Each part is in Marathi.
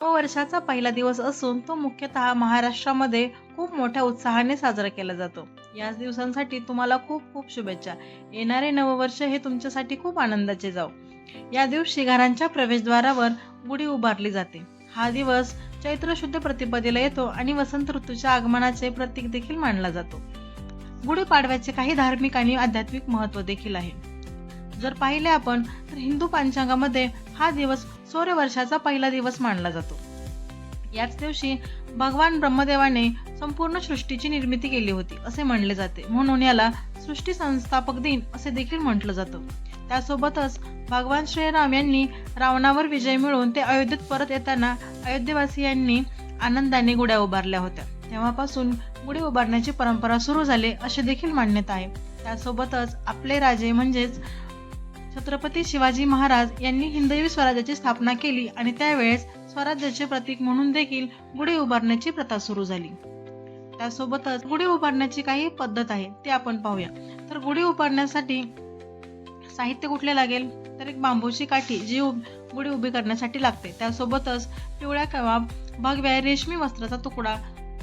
तो वर्षाचा पहिला दिवस असून तो मुख्यतः महाराष्ट्रामध्ये खूप मोठ्या उत्साहाने साजरा केला जातो. याच दिवसांसाठी तुम्हाला खूप खूप शुभेच्छा. येणारे नववर्ष हे तुमच्यासाठी खूप आनंदाचे जाऊ या दिवशी घरांच्या प्रवेशद्वारावर गुढी उभारली जाते. हा दिवस चैत्र शुद्ध प्रतिपदेला येतो आणि वसंत ऋतूच्या आगमनाचे प्रतीक देखील मानला जातो. गुढीपाडव्याचे काही धार्मिक आणि आध्यात्मिक महत्त्व देखील आहे. जर पाहिले आपण तर हिंदू पंचांगामध्ये हा दिवस चौरवर्षाचा पहिला दिवस मानला जातो. याच दिवशी भगवान ब्रह्मदेवाने संपूर्ण सृष्टीची निर्मिती केली होती असे म्हणले जाते. म्हणून याला सृष्टी संस्थापक दिन असे देखील म्हटलं जातं. त्यासोबतच भगवान श्रीराम यांनी रावणावर विजय मिळवून ते अयोध्येत परत येताना अयोध्यवासियांनी आनंदाने गुड्या उभारल्या होत्या. तेव्हापासून गुढी उभारण्याची परंपरा सुरू झाली अशी देखील मान्यता आहे. त्यासोबतच आपले राजे म्हणजेच छत्रपती शिवाजी महाराज यांनी हिंदवी स्वराज्याची स्थापना केली आणि त्यावेळेस स्वराज्याचे प्रतीक म्हणून देखील गुढी उभारण्याची प्रथा सुरू झाली. त्यासोबतच गुढी उभारण्याची काही पद्धत आहे ते आपण पाहूया. तर गुढी उभारण्यासाठी साहित्य कुठले लागेल? तर एक बांबूची काठी जी गुढी उभी करण्यासाठी लागते. त्यासोबतच पिवळ्या किंवा भगव्या रेशमी वस्त्राचा तुकडा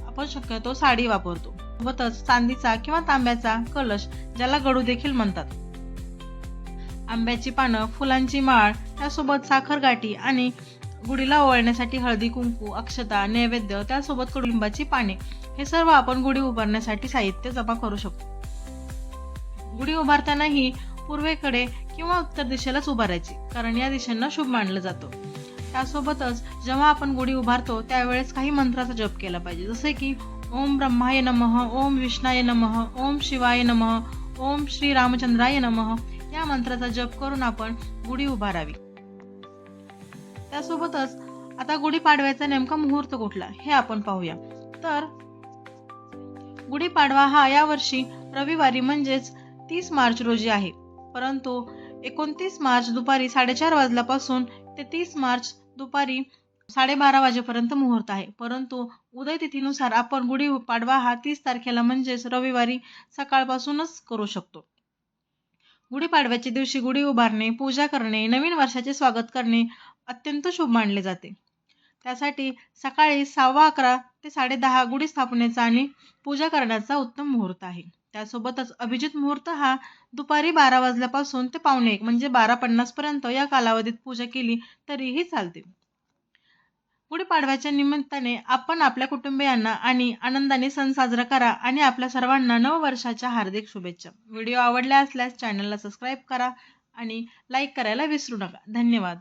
आपण शक्यतो साडी वापरतो. सोबतच चांदीचा किंवा तांब्याचा कलश ज्याला गडू देखील म्हणतात. आंब्याची पानं फुलांची माळ त्यासोबत साखर गाठी आणि गुढीला ओवाळण्यासाठी हळदी कुंकू अक्षता नैवेद्य त्यासोबत कडुलिंबाची पाने. हे सर्व आपण गुढी उभारण्यासाठी साहित्य जमा करू शकतो. गुढी उभारतानाही पूर्वेकडे किंवा उत्तर दिशेलाच उभारायची कारण या दिशांना शुभ मानलं जातं. त्यासोबतच जेव्हा आपण गुढी उभारतो त्यावेळेस काही मंत्राचा जप केला पाहिजे. जसे की ओम ब्रह्माय नमः ओम विष्णाय नमः ओम शिवाय नमः ओम श्री रामचंद्राय नमः. या मंत्राचा जप करून आपण गुढी उभारावी. त्यासोबतच आता गुढीपाडव्याचा नेमका मुहूर्त कुठला हे आपण पाहूया. तर गुढीपाडवा हा यावर्षी रविवारी म्हणजेच तीस मार्च रोजी आहे. परंतु एकोणतीस मार्च दुपारी साडेचार वाजल्यापासून ते तीस मार्च दुपारी साडेबारा वाजेपर्यंत मुहूर्त आहे. परंतु उदय तिथीनुसार आपण गुढी पाडवा हा तीस तारखेला म्हणजेच रविवारी सकाळपासूनच करू शकतो. गुढीपाडव्याच्या दिवशी गुढी उभारणे पूजा करणे नवीन वर्षाचे स्वागत करणे अत्यंत शुभ मानले जाते. त्यासाठी सकाळी सहावा अकरा ते साडेदहा गुढी स्थापनेचा आणि पूजा करण्याचा उत्तम मुहूर्त आहे. त्यासोबतच अभिजित मुहूर्त हा दुपारी बारा वाजल्यापासून ते पावणे एक म्हणजे बारा पन्नासपर्यंत या कालावधीत पूजा केली तरीही चालते. गुढीपाडव्याच्या निमित्ताने आपण आपल्या कुटुंबियांना आणि आनंदाने सण साजरा करा आणि आपल्या सर्वांना नववर्षाच्या हार्दिक शुभेच्छा. व्हिडिओ आवडला असल्यास चॅनलला सबस्क्राईब करा आणि लाईक करायला विसरू नका. धन्यवाद.